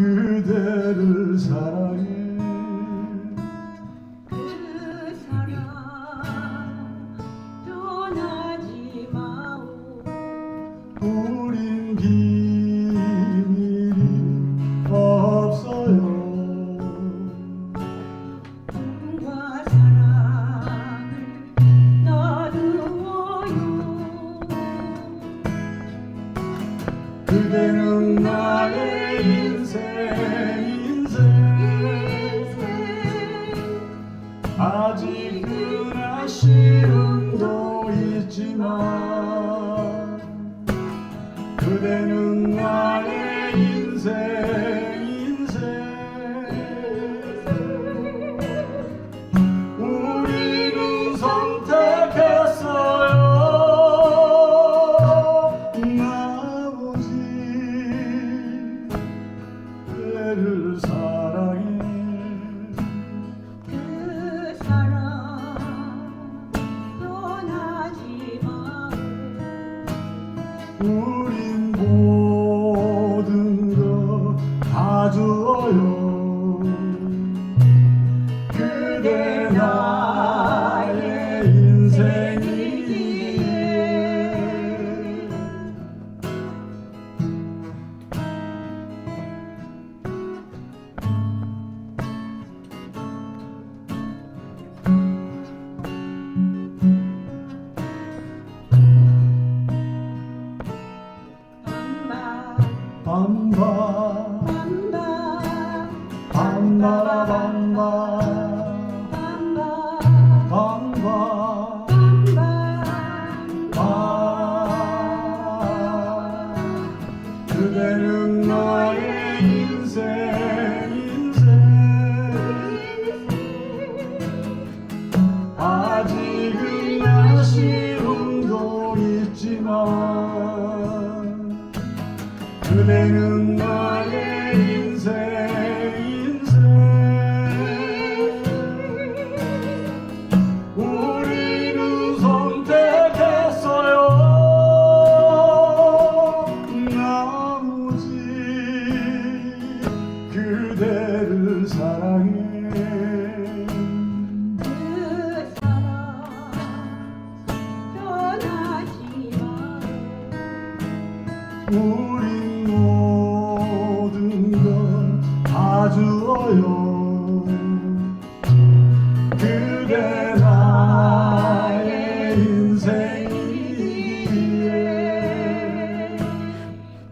그대를 사랑해. 그 사랑 떠나지 마오. 우린 비밀이 없어요. 꿈과 사랑을 나누어요. 그대는 나의 있지만 그대는 나의 인생 우린 모든 것다 주어요. 그대 밤밤 밤밤 밤바라밤밤 밤밤 밤밤 밤밤 밤 그대는 나의 인생. 인생. 아직은 아쉬움도 있지만 그대는 나의 인생. 인생 우리는 선택했어요. 나머지 그대를 사랑해. 그 사랑 떠나지 마오 우린 다 주어요. 그대 나의 인생이기에.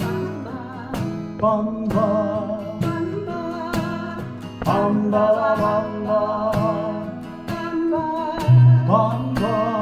밤밤 밤밤 밤바라밤밤 밤밤 밤밤